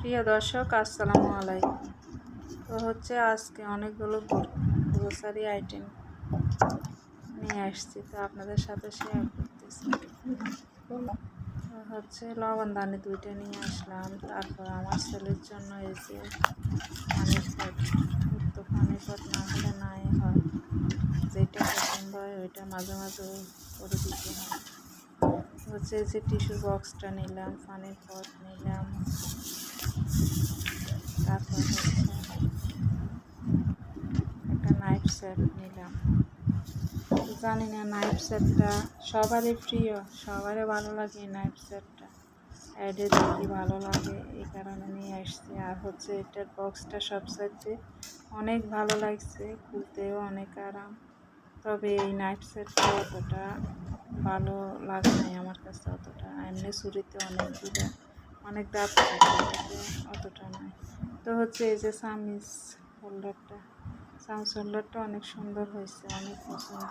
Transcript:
প্রিয় দর্শক, আসসালামু আলাইকুম। তো হচ্ছে আজকে অনেকগুলো গ্রোসারি আইটেম নিয়ে আসছি, তো আপনাদের সাথে শেয়ার করতেছি। হচ্ছে লবণ দানি দুইটা নিয়ে আসলাম, তারপর আমার ছেলের জন্য এই যে পানির পট তো পানির পট না হলে নাই হয়। যেটা পছন্দ হয় ওইটা মাঝে মাঝে করে দিতে হয়। হচ্ছে যে টিস্যু বক্সটা নিলাম, পানির পট নিলাম। তারপর একটা নাইফ সেট নিলাম। জানি না নাইফ সেটটা সবারই প্রিয়, সবারই ভালো লাগে এই নাইফ সেটটা অ্যাডে দেখি ভালো লাগে, এই কারণে নিয়ে আসছি। আর হচ্ছে এটার বক্সটা সব সাইডে অনেক ভালো লাগছে, খুলতেও অনেক আরাম। তবে এই নাইফ সেটটা অতটা ভালো লাগে নাই আমার কাছে অতটা এমনি ছুরিতে অনেক দিদা অনেক দাঁত অতটা নয়। তো হচ্ছে এই যে সামিস হোল্ডারটা সামিস হোল্ডারটা অনেক সুন্দর হয়েছে, অনেক পছন্দ